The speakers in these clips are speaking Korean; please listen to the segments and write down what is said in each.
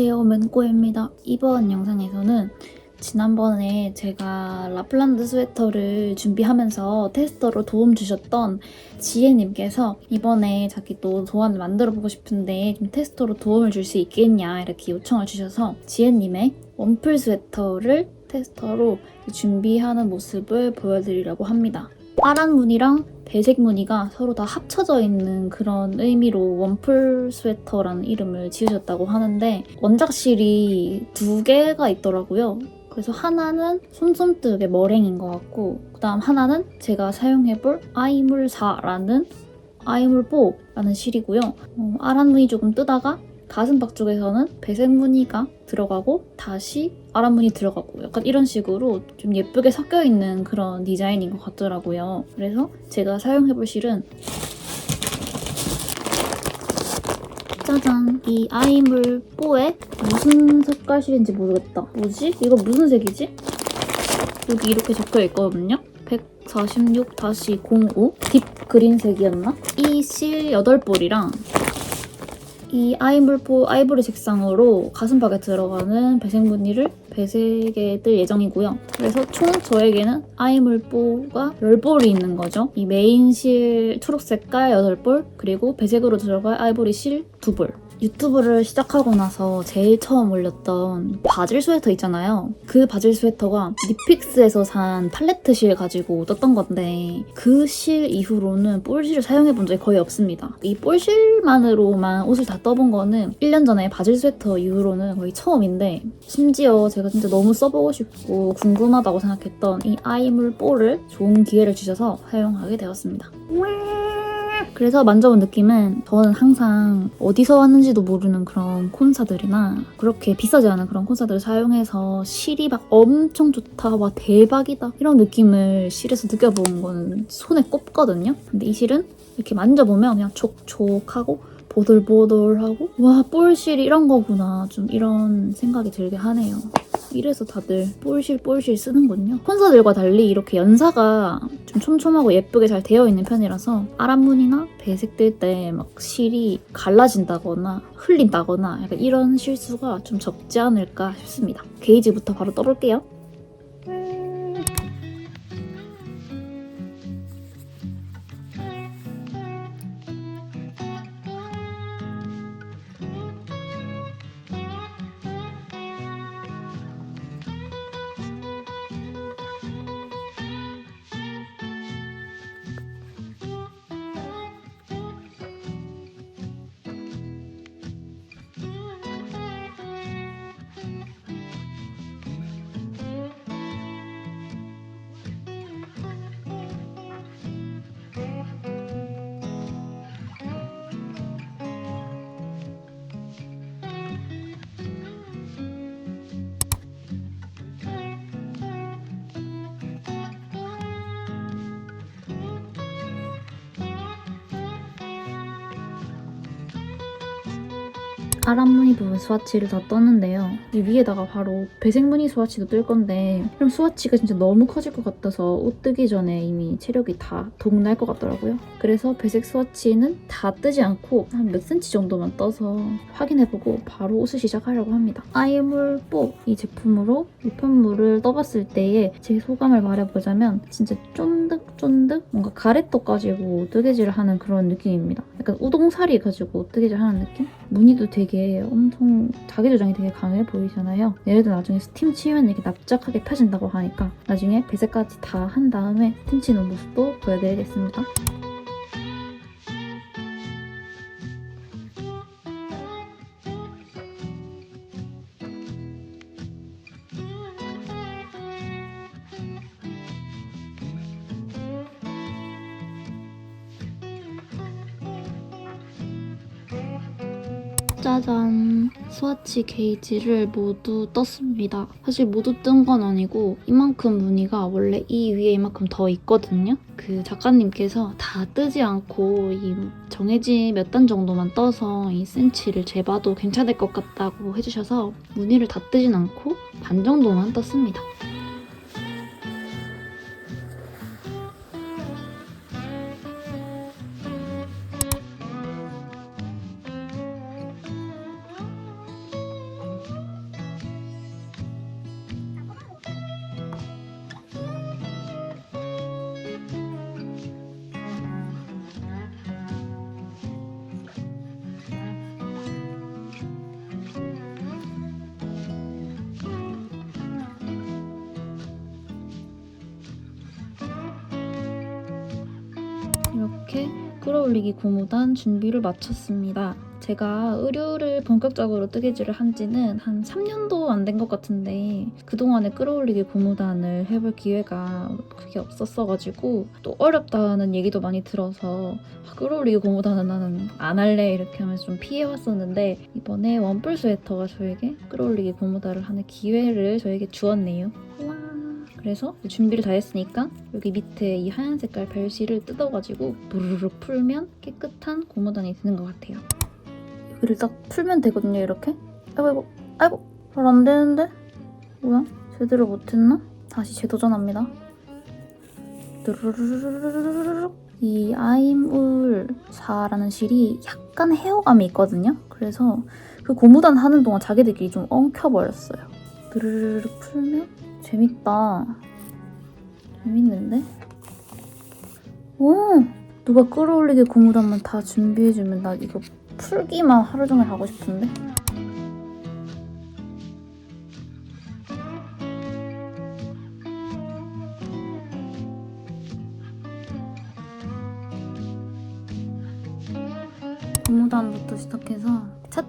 안녕하세요 맹꼬입니다 이번 영상에서는 지난번에 제가 라플란드 스웨터를 준비하면서 테스터로 도움 주셨던 지혜님께서 이번에 자기 또 도안을 만들어 보고 싶은데 좀 테스터로 도움을 줄 수 있겠냐 이렇게 요청을 주셔서 지혜님의 원풀 스웨터를 테스터로 준비하는 모습을 보여드리려고 합니다. 파란 무늬랑 배색 무늬가 서로 다 합쳐져 있는 그런 의미로 원풀 스웨터라는 이름을 지으셨다고 하는데 원작실이 두 개가 있더라고요. 그래서 하나는 솜솜뜨의 머랭인 것 같고 그 다음 하나는 제가 사용해볼 아이물사라는 아이물뽀라는 실이고요. 어, 아란 무늬 조금 뜨다가 가슴팍 쪽에서는 배색 무늬가 들어가고 다시 무늬 들어가고 약간 이런 식으로 좀 예쁘게 섞여 있는 그런 디자인인 것 같더라고요. 그래서 제가 사용해볼 실은 짜잔 이 아이물 뽀에 무슨 색깔 실인지 모르겠다. 뭐지? 이거 무슨 색이지? 여기 이렇게 적혀 있거든요. 146-05 딥 그린색이었나? 이 실 8볼이랑 이 아이물포 아이보리 색상으로 가슴팍에 들어가는 배색 무늬를 배색에 뜰 예정이고요. 그래서 총 저에게는 아이물포가 10볼이 있는 거죠. 이 메인 실 초록 색깔 8볼, 그리고 배색으로 들어갈 아이보리 실 2볼. 유튜브를 시작하고 나서 제일 처음 올렸던 바질 스웨터 있잖아요. 그 바질 스웨터가 니픽스에서 산 팔레트 실 가지고 떴던 건데 그 실 이후로는 볼실을 사용해 본 적이 거의 없습니다. 이 볼실만으로만 옷을 다 떠본 거는 1년 전에 바질 스웨터 이후로는 거의 처음인데 심지어 제가 진짜 너무 써보고 싶고 궁금하다고 생각했던 이 아이물 볼을 좋은 기회를 주셔서 사용하게 되었습니다. 그래서 만져본 느낌은 저는 항상 어디서 왔는지도 모르는 그런 콘사들이나 그렇게 비싸지 않은 그런 콘사들을 사용해서 실이 막 엄청 좋다, 와 대박이다 이런 느낌을 실에서 느껴본 거는 손에 꼽거든요. 근데 이 실은 이렇게 만져보면 그냥 촉촉하고 보들보들하고 와 볼실 이런 거구나 좀 이런 생각이 들게 하네요. 이래서 다들 볼실 볼실 쓰는군요. 콘서들과 달리 이렇게 연사가 좀 촘촘하고 예쁘게 잘 되어 있는 편이라서 아란무늬나 배색 뜰때막 실이 갈라진다거나 흘린다거나 약간 이런 실수가 좀 적지 않을까 싶습니다. 게이지부터 바로 떠볼게요. 아란무늬 부분 스와치를 다 떴는데요. 이 위에다가 바로 배색 무늬 스와치도 뜰 건데 그럼 스와치가 진짜 너무 커질 것 같아서 옷 뜨기 전에 이미 체력이 다 동날 것 같더라고요. 그래서 배색 스와치는 다 뜨지 않고 한 몇 센치 정도만 떠서 확인해보고 바로 옷을 시작하려고 합니다. 아이물 뽀이 제품으로 위편물을 떠봤을 때의 제 소감을 말해보자면 진짜 쫀득쫀득 뭔가 가래떡 가지고 뜨개질을 하는 그런 느낌입니다. 약간 우동사리 가지고 뜨개질 하는 느낌? 무늬도 되게 엄청 자기 주장이 되게 강해 보이잖아요. 예를 들어 나중에 스팀 치면 이렇게 납작하게 펴진다고 하니까 나중에 배색까지 다 한 다음에 스팀 치는 모습도 보여드리겠습니다. 스와치 게이지를 모두 떴습니다. 사실 모두 뜬 건 아니고 이만큼 무늬가 원래 이 위에 이만큼 더 있거든요. 그 작가님께서 다 뜨지 않고 이 정해진 몇 단 정도만 떠서 이 센치를 재봐도 괜찮을 것 같다고 해주셔서 무늬를 다 뜨진 않고 반 정도만 떴습니다 끌어올리기 고무단 준비를 마쳤습니다. 제가 의류를 본격적으로 뜨개질을 한 지는 한 3년도 안 된 것 같은데 그동안에 끌어올리기 고무단을 해볼 기회가 그게 없었어가지고 또 어렵다는 얘기도 많이 들어서 아, 끌어올리기 고무단은 나는 안 할래 이렇게 하면서 좀 피해왔었는데 이번에 원뿔 스웨터가 저에게 끌어올리기 고무단을 하는 기회를 저에게 주었네요. 그래서 준비를 다 했으니까 여기 밑에 이 하얀 색깔 별실을 뜯어가지고 부르르 풀면 깨끗한 고무단이 되는 것 같아요. 이거를 딱 풀면 되거든요, 이렇게. 아이고, 아이고, 아이고. 잘 안 되는데? 뭐야? 제대로 못했나? 다시 재도전합니다. 이 아임울 4라는 실이 약간 헤어감이 있거든요. 그래서 그 고무단 하는 동안 자기들끼리 좀 엉켜버렸어요. 누르르륵 풀면 재밌다. 재밌는데? 오! 누가 끌어올리게 고무단만 다 준비해주면 나 이거 풀기만 하루 종일 하고 싶은데?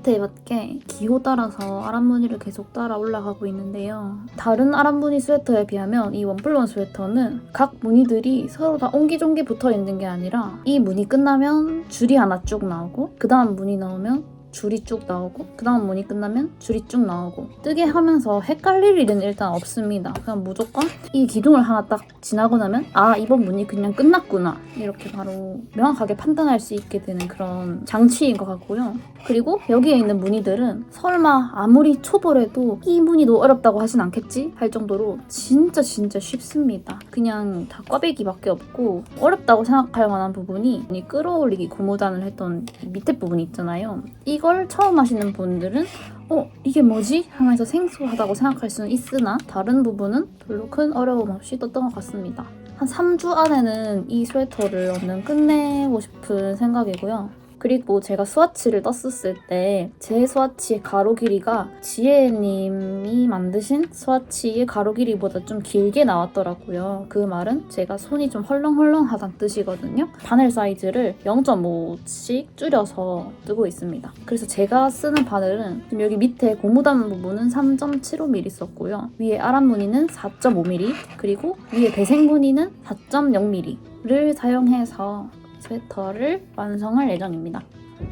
차트에 맞게 기호 따라서 아랫무늬를 계속 따라 올라가고 있는데요. 다른 아랫무늬 스웨터에 비하면 이 원플런 스웨터는 각 무늬들이 서로 다 옹기종기 붙어 있는 게 아니라 이 무늬 끝나면 줄이 하나 쭉 나오고 그 다음 무늬 나오면 줄이 쭉 나오고 그 다음 무늬 끝나면 줄이 쭉 나오고 뜨게 하면서 헷갈릴 일은 일단 없습니다. 그냥 무조건 이 기둥을 하나 딱 지나고 나면 아 이번 무늬 그냥 끝났구나 이렇게 바로 명확하게 판단할 수 있게 되는 그런 장치인 것 같고요. 그리고 여기에 있는 무늬들은 설마 아무리 초보래도 이 무늬도 어렵다고 하진 않겠지 할 정도로 진짜 진짜 쉽습니다. 그냥 다 꽈배기밖에 없고 어렵다고 생각할 만한 부분이 이 끌어올리기 고무단을 했던 이 밑에 부분 있잖아요. 이걸 처음 하시는 분들은 어 이게 뭐지? 하면서 생소하다고 생각할 수는 있으나 다른 부분은 별로 큰 어려움 없이 떴던 것 같습니다. 한 3주 안에는 이 스웨터를 얼른 끝내고 싶은 생각이고요. 그리고 제가 스와치를 떴었을 때제 스와치의 가로 길이가 지혜님이 만드신 스와치의 가로 길이보다 좀 길게 나왔더라고요. 그 말은 제가 손이 좀 헐렁헐렁하다는 뜻이거든요. 바늘 사이즈를 0.5씩 줄여서 뜨고 있습니다. 그래서 제가 쓰는 바늘은 지금 여기 밑에 고무단 부분은 3.75mm 썼고요. 위에 아랫 무늬는 4.5mm 그리고 위에 배색 무늬는 4.0mm를 사용해서 스웨터를 완성할 예정입니다.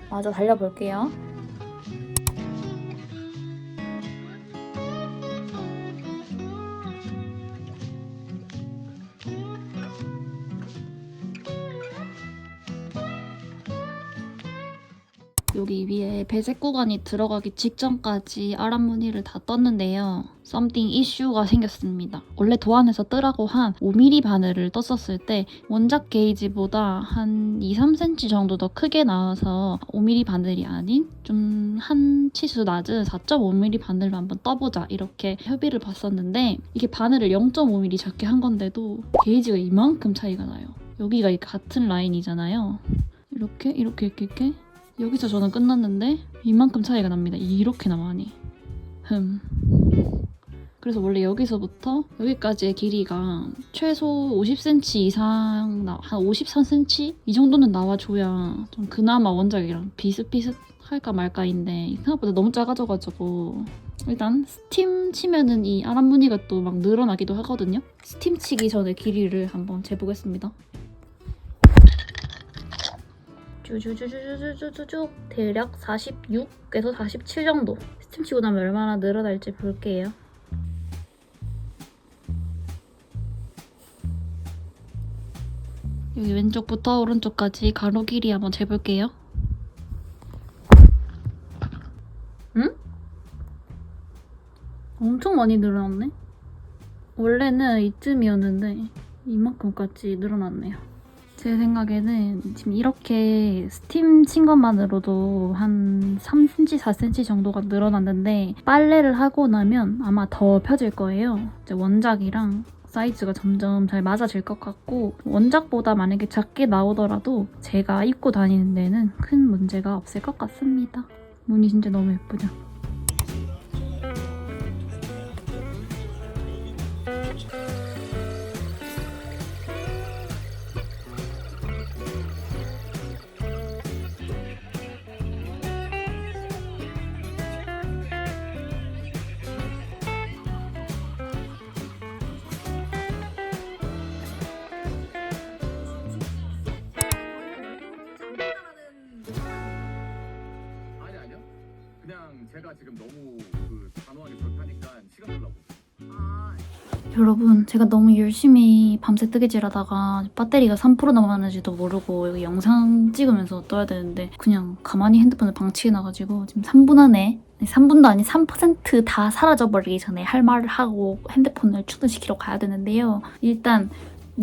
마저 달려볼게요. 여기 위에 배색 구간이 들어가기 직전까지 아랫무늬를 다 떴는데요. 썸띵 이슈가 생겼습니다. 원래 도안에서 뜨라고 한 5mm 바늘을 떴었을 때 원작 게이지보다 한 2, 3cm 정도 더 크게 나와서 5mm 바늘이 아닌 좀 한 치수 낮은 4.5mm 바늘로 한번 떠보자 이렇게 협의를 봤었는데 이게 바늘을 0.5mm 작게 한 건데도 게이지가 이만큼 차이가 나요. 여기가 같은 라인이잖아요. 이렇게 이렇게 이렇게 이렇게 여기서 저는 끝났는데 이만큼 차이가 납니다. 이렇게나 많이. 흠. 그래서 원래 여기서부터 여기까지의 길이가 최소 50cm 이상, 나, 한 53cm? 이 정도는 나와줘야 좀 그나마 원작이랑 비슷비슷할까 말까인데 생각보다 너무 작아져가지고 일단 스팀 치면은 이 아랫무늬가 또 막 늘어나기도 하거든요. 스팀 치기 전에 길이를 한번 재보겠습니다. 쭈쭈쭈쭈쭈쭈쭈 대략 46에서 47 정도. 스팀 치고 나면 얼마나 늘어날지 볼게요. 여기 왼쪽부터 오른쪽까지 가로 길이 한번 재볼게요. 응? 엄청 많이 늘어났네. 원래는 이쯤이었는데 이만큼까지 늘어났네요 제 생각에는 지금 이렇게 스팀 친 것만으로도 한 3cm, 4cm 정도가 늘어났는데 빨래를 하고 나면 아마 더 펴질 거예요. 이제 원작이랑 사이즈가 점점 잘 맞아질 것 같고 원작보다 만약에 작게 나오더라도 제가 입고 다니는 데는 큰 문제가 없을 것 같습니다. 무늬 진짜 너무 예쁘죠? 여러분 제가 너무 열심히 밤새 뜨개질하다가 배터리가 3% 남았는지도 모르고 여기 영상 찍으면서 떠야 되는데 그냥 가만히 핸드폰을 방치해놔가지고 지금 3분 안에 3분도 아닌 3%다 사라져버리기 전에 할 말을 하고 핸드폰을 충전시키러 가야 되는데요. 일단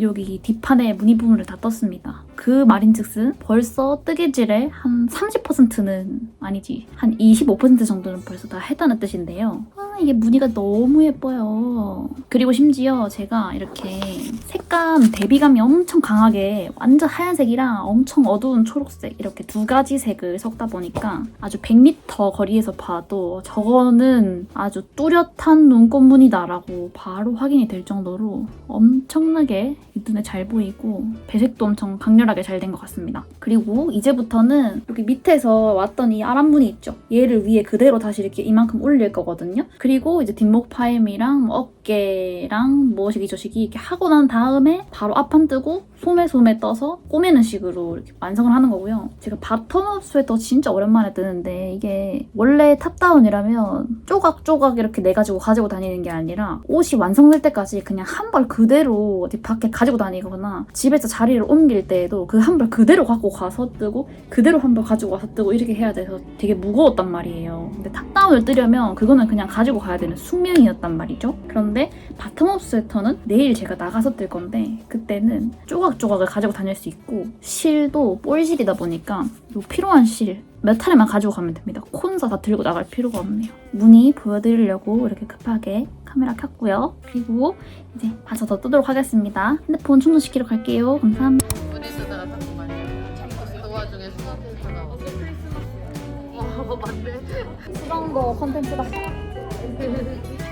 여기 뒷판에 무늬 부분을 다 떴습니다. 그 말인즉슨 벌써 뜨개질의 한 30%는 아니지 한 25% 정도는 벌써 다 했다는 뜻인데요. 아 이게 무늬가 너무 예뻐요. 그리고 심지어 제가 이렇게 색감 대비감이 엄청 강하게 완전 하얀색이랑 엄청 어두운 초록색 이렇게 두 가지 색을 섞다 보니까 아주 100m 거리에서 봐도 저거는 아주 뚜렷한 눈꽃 무늬다라고 바로 확인이 될 정도로 엄청나게 눈에 잘 보이고 배색도 엄청 강렬 하게 잘 된 것 같습니다. 그리고 이제부터는 여기 밑에서 왔던 이 아랫무늬 있죠? 얘를 위에 그대로 다시 이렇게 이만큼 올릴 거거든요. 그리고 이제 뒷목 파임이랑 뭐 어깨랑 뭐시기 저시기 이렇게 하고 난 다음에 바로 앞판 뜨고 소매소매 떠서 꼬매는 식으로 이렇게 완성을 하는 거고요. 제가 바텀업 스웨터 진짜 오랜만에 뜨는데 이게 원래 탑다운이라면 쪼각쪼각 이렇게 내가지고 가지고 다니는 게 아니라 옷이 완성될 때까지 그냥 한 벌 그대로 어디 밖에 가지고 다니거나 집에서 자리를 옮길 때에도 그 한 벌 그대로 갖고 가서 뜨고 그대로 한 벌 가지고 와서 뜨고 이렇게 해야 돼서 되게 무거웠단 말이에요. 근데 탑다운을 뜨려면 그거는 그냥 가지고 가야 되는 숙명이었단 말이죠. 그런데 바텀업 스웨터는 내일 제가 나가서 뜰 건데 그때는 조각 조각을 가지고 다닐 수 있고 실도 볼실이다 보니까 요 필요한 실몇 차례만 가지고 가면 됩니다. 콘사 다 들고 나갈 필요가 없네요. 무늬 보여드리려고 이렇게 급하게 카메라 켰고요. 그리고 이제 봐서 더 뜨도록 하겠습니다. 핸드폰 충전시키러 갈게요. 감사합니다. 그 와중에 수다 텐트가 어제 크리스마스. 어 맞네. 수정도 컨텐츠다.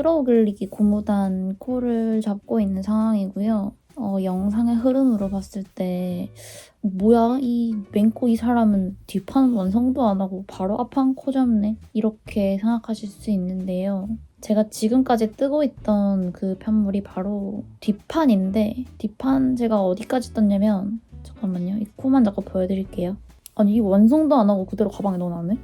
끌어올리기 고무단 코를 잡고 있는 상황이고요. 어, 영상의 흐름으로 봤을 때 뭐야 이 맹코 이 사람은 뒷판 완성도 안 하고 바로 앞판 코 잡네 이렇게 생각하실 수 있는데요. 제가 지금까지 뜨고 있던 그 편물이 바로 뒷판인데 뒷판 제가 어디까지 떴냐면 잠깐만요 이 코만 잠깐 보여드릴게요. 아니 이 완성도 안 하고 그대로 가방에 넣어놨네.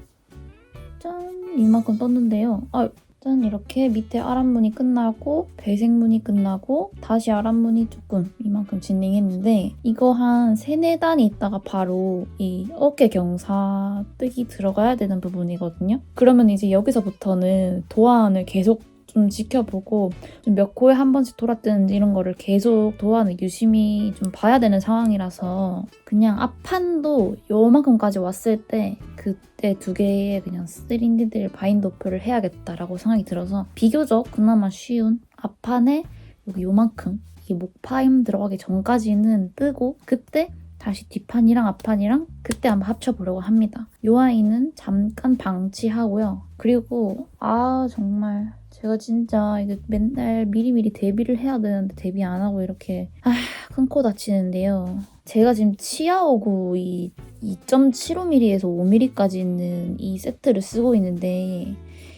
짠 이만큼 떴는데요. 아, 짠 이렇게 밑에 아랫무늬 끝나고 배색무늬 끝나고 다시 아랫무늬 조금 이만큼 진행했는데 이거 한 세네 단이 있다가 바로 이 어깨 경사 뜨기 들어가야 되는 부분이거든요. 그러면 이제 여기서부터는 도안을 계속 좀 지켜보고 좀몇 코에 한 번씩 돌아뜨는지 이런 거를 계속 도안을 유심히 좀 봐야 되는 상황이라서 그냥 앞판도 요만큼까지 왔을 때 그때 두 개의 그냥 3D들 바인드 오프를 해야겠다라고 생각이 들어서 비교적 그나마 쉬운 앞판에 여기 요만큼 이 목파임 들어가기 전까지는 뜨고 그때 다시 뒷판이랑 앞판이랑 그때 한번 합쳐보려고 합니다. 요 아이는 잠깐 방치하고요. 그리고 아 정말 제가 진짜 이게 맨날 미리미리 데뷔를 해야 되는데 데뷔 안 하고 이렇게 아, 큰코 다치는데요. 제가 지금 치아오구 이 2.75mm에서 5mm까지 있는 이 세트를 쓰고 있는데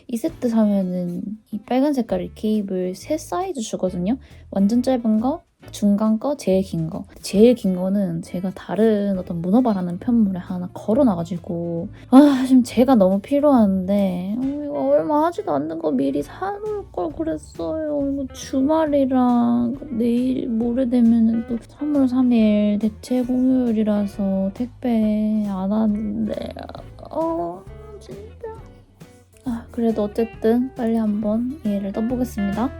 이 세트 사면은 이 빨간 색깔 케이블 세 사이즈 주거든요. 완전 짧은 거, 중간 거, 제일 긴 거. 제일 긴 거는 제가 다른 어떤 문어바라는 편물에 하나 걸어놔가지고 아 지금 제가 너무 필요한데 어, 이거 얼마 하지도 않는 거 미리 사놓을 걸 그랬어요. 이거 주말이랑 내일 모레 되면은 또 3월 3일 대체 공휴일이라서 택배 안 하는데 어 진짜 아 그래도 어쨌든 빨리 한번 얘를 떠보겠습니다.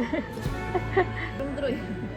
힘들어. 짜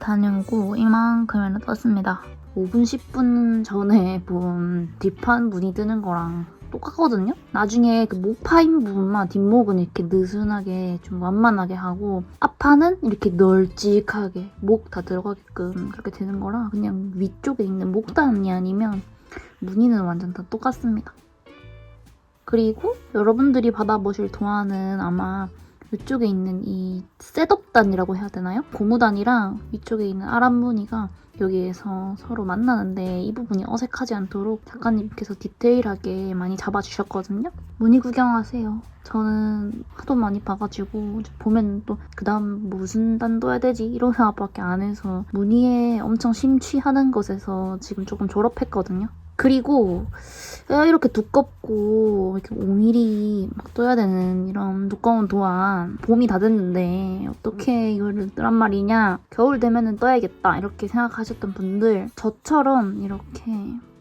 다녀오고 이만큼이나 떴습니다. 5분 10분 전에 본 뒷판 무늬 뜨는 거랑 똑같거든요? 나중에 그 목 파인 부분만 뒷목은 이렇게 느슨하게 좀 완만하게 하고 앞판은 이렇게 널찍하게 목 다 들어가게끔 그렇게 되는 거라 그냥 위쪽에 있는 목단이 아니면 무늬는 완전 다 똑같습니다. 그리고 여러분들이 받아보실 도안은 아마 이쪽에 있는 이 셋업단이라고 해야 되나요? 고무단이랑 위쪽에 있는 아랍무늬가 여기에서 서로 만나는데 이 부분이 어색하지 않도록 작가님께서 디테일하게 많이 잡아주셨거든요. 무늬 구경하세요. 저는 하도 많이 봐가지고 보면 또 그 다음 무슨 단 둬야 되지 이런 생각밖에 안 해서 무늬에 엄청 심취하는 것에서 지금 조금 졸업했거든요. 그리고 야, 이렇게 두껍고 이렇게 5mm 막 떠야 되는 이런 두꺼운 도안 봄이 다 됐는데 어떻게 이거를 뜨란 말이냐? 겨울 되면은 떠야겠다. 이렇게 생각하셨던 분들 저처럼 이렇게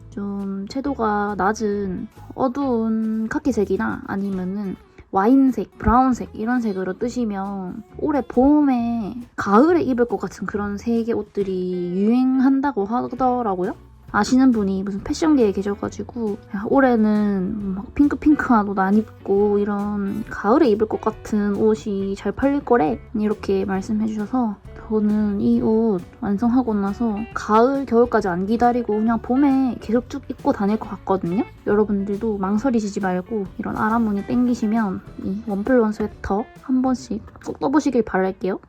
좀 채도가 낮은 어두운 카키색이나 아니면은 와인색, 브라운색 이런 색으로 뜨시면 올해 봄에 가을에 입을 것 같은 그런 색의 옷들이 유행한다고 하더라고요. 아시는 분이 무슨 패션계에 계셔가지고 야, 올해는 막 핑크핑크한 옷 안 입고 이런 가을에 입을 것 같은 옷이 잘 팔릴 거래? 이렇게 말씀해 주셔서 저는 이 옷 완성하고 나서 가을 겨울까지 안 기다리고 그냥 봄에 계속 쭉 입고 다닐 것 같거든요? 여러분들도 망설이시지 말고 이런 아람무늬 땡기시면 이 원플원 스웨터 한 번씩 꼭 떠보시길 바랄게요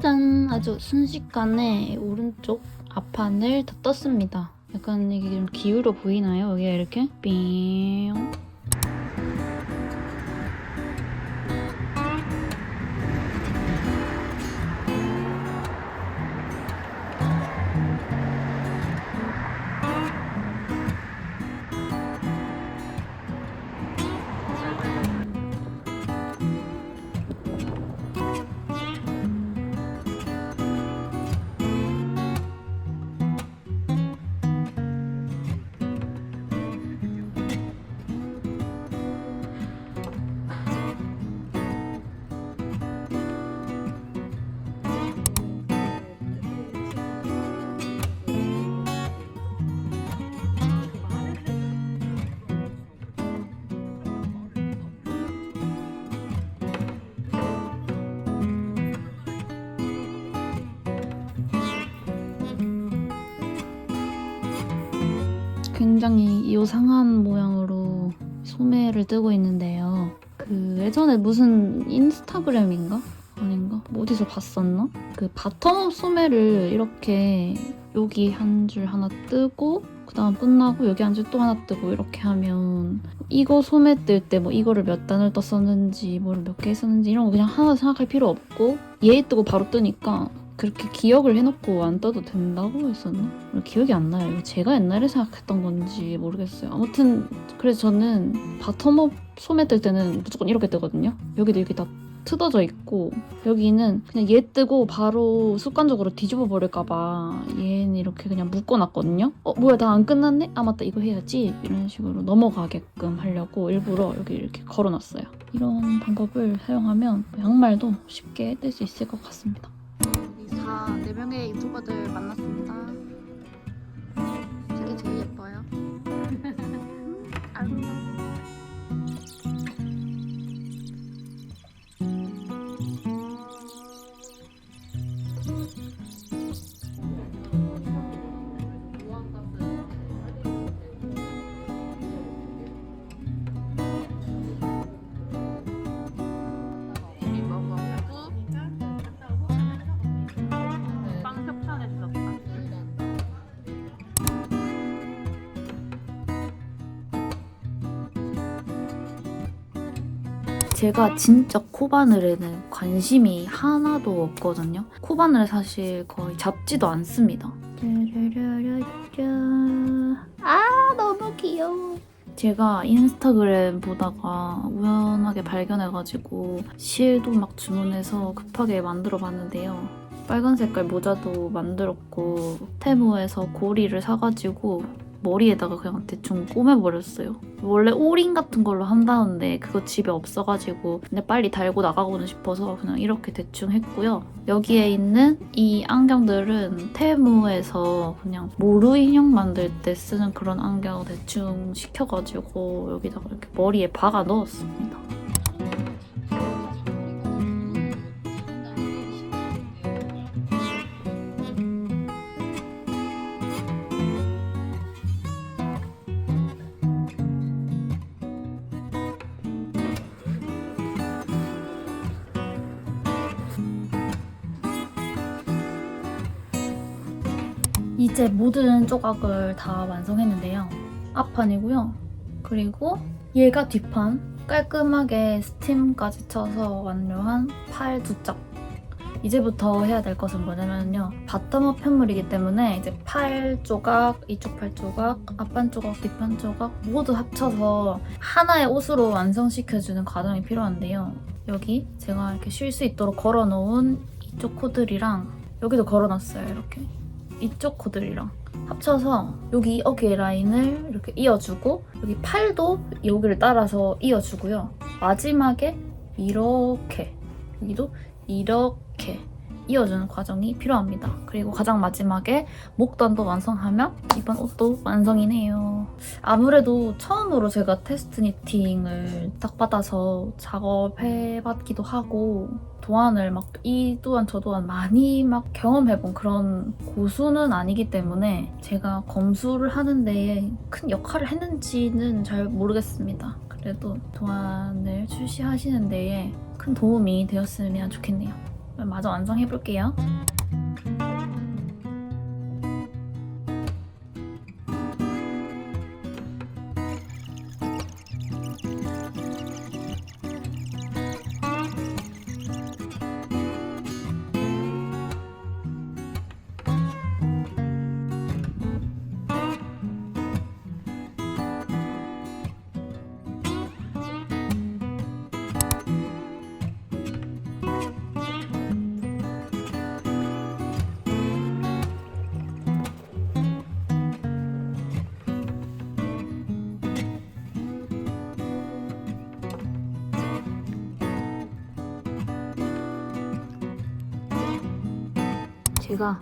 짜잔! 아주 순식간에 오른쪽 앞판을 다 떴습니다. 약간 이게 좀 기울어 보이나요? 여기가 이렇게 삥 굉장히 요상한 모양으로 소매를 뜨고 있는데요. 그 예전에 무슨 인스타그램인가? 아닌가? 뭐 어디서 봤었나? 그 바텀업 소매를 이렇게 여기 한 줄 하나 뜨고 그 다음 끝나고 여기 한 줄 또 하나 뜨고 이렇게 하면 이거 소매 뜰 때 뭐 이거를 몇 단을 떴었는지 뭐를 몇 개 했었는지 이런 거 그냥 하나 생각할 필요 없고 얘 뜨고 바로 뜨니까 그렇게 기억을 해놓고 안 떠도 된다고 했었나? 기억이 안 나요. 제가 옛날에 생각했던 건지 모르겠어요. 아무튼 그래서 저는 바텀업 소매 뜰 때는 무조건 이렇게 뜨거든요. 여기도 이렇게 다 트어져 있고 여기는 그냥 얘 뜨고 바로 습관적으로 뒤집어 버릴까봐 얘는 이렇게 그냥 묶어놨거든요. 어 뭐야 다안 끝났네? 아 맞다 이거 해야지 이런 식으로 넘어가게끔 하려고 일부러 여기 이렇게 걸어놨어요. 이런 방법을 사용하면 양말도 쉽게 뜰수 있을 것 같습니다. 4, 4명의 유튜버들 만났습니다. 저게 제일 예뻐요. 아유. 이미 제가 진짜 코바늘에는 관심이 하나도 없거든요. 코바늘 사실 거의 잡지도 않습니다. 아 너무 귀여워. 제가 인스타그램 보다가 우연하게 발견해가지고 실도 막 주문해서 급하게 만들어 봤는데요. 빨간 색깔 모자도 만들었고 테무에서 고리를 사가지고 머리에다가 그냥 대충 꼬매버렸어요. 원래 오링 같은 걸로 한다는데 그거 집에 없어가지고 근데 빨리 달고 나가고는 싶어서 그냥 이렇게 대충 했고요. 여기에 있는 이 안경들은 테무에서 그냥 모루 인형 만들 때 쓰는 그런 안경 대충 시켜가지고 여기다가 이렇게 머리에 박아 넣었습니다. 이제 모든 조각을 다 완성했는데요. 앞판이고요. 그리고 얘가 뒷판. 깔끔하게 스팀까지 쳐서 완료한 팔 두 짝. 이제부터 해야 될 것은 뭐냐면요. 바텀업 편물이기 때문에 이제 팔 조각, 이쪽 팔 조각, 앞판 조각, 뒷판 조각 모두 합쳐서 하나의 옷으로 완성시켜주는 과정이 필요한데요. 여기 제가 이렇게 쉴 수 있도록 걸어놓은 이쪽 코들이랑 여기도 걸어놨어요. 이렇게. 이쪽 코들이랑 합쳐서 여기 어깨 라인을 이렇게 이어주고 여기 팔도 여기를 따라서 이어주고요. 마지막에 이렇게 여기도 이렇게 이어주는 과정이 필요합니다. 그리고 가장 마지막에 목단도 완성하면 이번 옷도 완성이네요. 아무래도 처음으로 제가 테스트 니팅을 딱 받아서 작업해봤기도 하고 도안을 막 이 또한 저 또한 많이 막 경험해본 그런 고수는 아니기 때문에 제가 검수를 하는 데에 큰 역할을 했는지는 잘 모르겠습니다. 그래도 도안을 출시하시는 데에 큰 도움이 되었으면 좋겠네요. 마저 완성해볼게요. 제가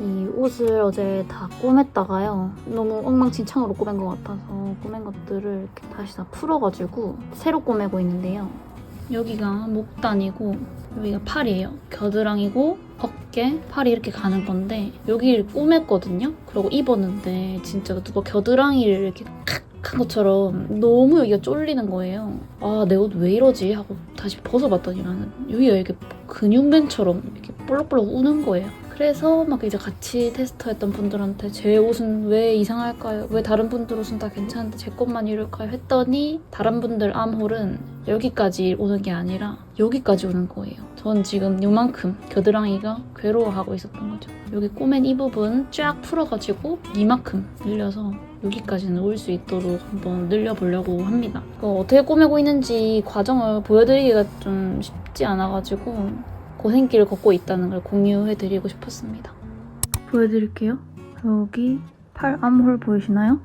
이 옷을 어제 다 꼬맸다가요. 너무 엉망진창으로 꼬맨 것 같아서 꼬맨 것들을 이렇게 다시 다 풀어가지고 새로 꼬매고 있는데요. 여기가 목단이고 여기가 팔이에요. 겨드랑이고 어깨, 팔이 이렇게 가는 건데 여기를 꼬맸거든요. 그리고 입었는데 진짜 누가 겨드랑이를 이렇게 칵한 것처럼 너무 여기가 쫄리는 거예요. 아, 내 옷 왜 이러지? 하고 다시 벗어봤더니만 여기가 이렇게 근육맨처럼 이렇게 볼록볼록 우는 거예요. 그래서 막 이제 같이 테스터했던 분들한테 제 옷은 왜 이상할까요? 왜 다른 분들 옷은 다 괜찮은데 제 것만 이럴까요? 했더니 다른 분들 암홀은 여기까지 오는 게 아니라 여기까지 오는 거예요. 전 지금 요만큼 겨드랑이가 괴로워하고 있었던 거죠. 여기 꼬맨 이 부분 쫙 풀어가지고 이만큼 늘려서 여기까지는 올 수 있도록 한번 늘려보려고 합니다. 어떻게 꼬매고 있는지 과정을 보여드리기가 좀 쉽지 않아가지고 고생길을 걷고 있다는 걸 공유해드리고 싶었습니다. 보여드릴게요. 여기 팔 암홀 보이시나요?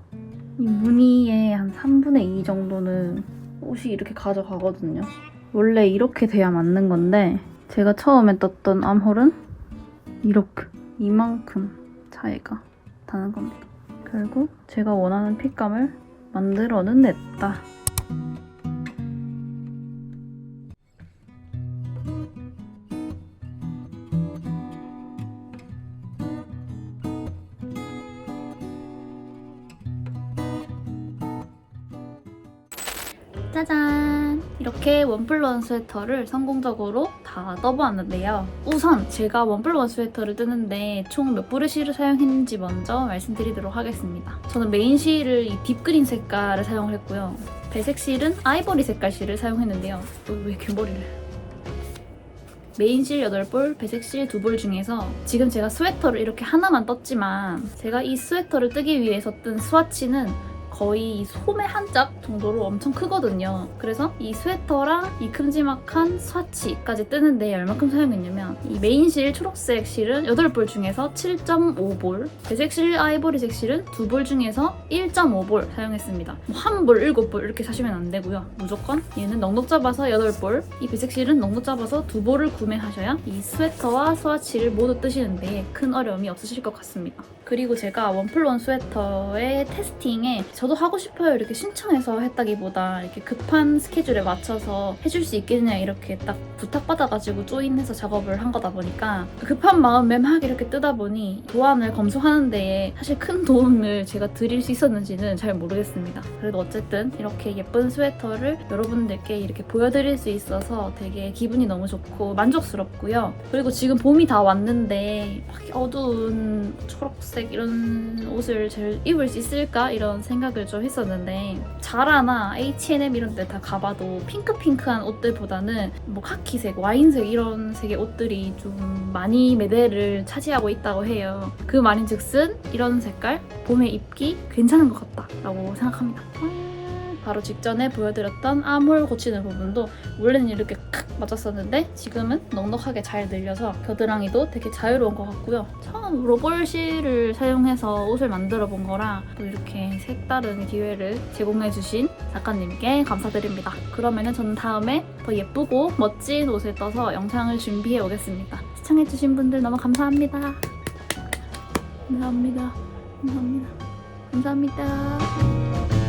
이 무늬의 한 3분의 2 정도는 옷이 이렇게 가져가거든요. 원래 이렇게 돼야 맞는 건데 제가 처음에 떴던 암홀은 이렇게 이만큼 차이가 나는 겁니다. 결국 제가 원하는 핏감을 만들어는 냈다. 짜잔! 이렇게 원플러원 스웨터를 성공적으로 다 떠보았는데요. 우선 제가 원플러원 스웨터를 뜨는데 총몇 실을 사용했는지 먼저 말씀드리도록 하겠습니다. 저는 메인 실을 이 딥그린 색깔을 사용을 했고요. 배색 실은 아이보리 색깔 실을 사용했는데요. 또왜 이렇게 머리를... 메인 실 8볼, 배색 실 2볼 중에서 지금 제가 스웨터를 이렇게 하나만 떴지만 제가 이 스웨터를 뜨기 위해서 뜬 스와치는 거의 이 소매 한 짝 정도로 엄청 크거든요. 그래서 이 스웨터랑 이 큼지막한 스와치까지 뜨는데 얼마큼 사용했냐면 이 메인실 초록색 실은 8볼 중에서 7.5볼, 배색 실 아이보리색 실은 2볼 중에서 1.5볼 사용했습니다. 뭐한 볼, 7볼 이렇게 사시면 안 되고요. 무조건 얘는 넉넉 잡아서 8볼, 이 배색 실은 넉넉 잡아서 2볼을 구매하셔야 이 스웨터와 스와치를 모두 뜨시는데 큰 어려움이 없으실 것 같습니다. 그리고 제가 원플원 스웨터의 테스팅에 저도 하고 싶어요 이렇게 신청해서 했다기보다 이렇게 급한 스케줄에 맞춰서 해줄 수 있겠냐 이렇게 딱 부탁받아가지고 조인해서 작업을 한 거다 보니까 급한 마음에 막 이렇게 뜨다 보니 도안을 검수하는 데에 사실 큰 도움을 제가 드릴 수 있었는지는 잘 모르겠습니다. 그래도 어쨌든 이렇게 예쁜 스웨터를 여러분들께 이렇게 보여드릴 수 있어서 되게 기분이 너무 좋고 만족스럽고요. 그리고 지금 봄이 다 왔는데 막 어두운 초록색 이런 옷을 잘 입을 수 있을까 이런 생각 을 좀 했었는데 자라나 H&M 이런 데 다 가봐도 핑크핑크한 옷들보다는 뭐 카키색, 와인색 이런 색의 옷들이 좀 많이 매대를 차지하고 있다고 해요. 그 말인즉슨 이런 색깔 봄에 입기 괜찮은 것 같다 라고 생각합니다. 음, 바로 직전에 보여드렸던 암홀 고치는 부분도 원래는 이렇게 칵 맞았었는데 지금은 넉넉하게 잘 늘려서 겨드랑이도 되게 자유로운 것 같고요. 처음 로볼실을 사용해서 옷을 만들어 본 거라 또 이렇게 색다른 기회를 제공해주신 작가님께 감사드립니다. 그러면은 저는 다음에 더 예쁘고 멋진 옷을 떠서 영상을 준비해 오겠습니다. 시청해주신 분들 너무 감사합니다. 감사합니다. 감사합니다. 감사합니다.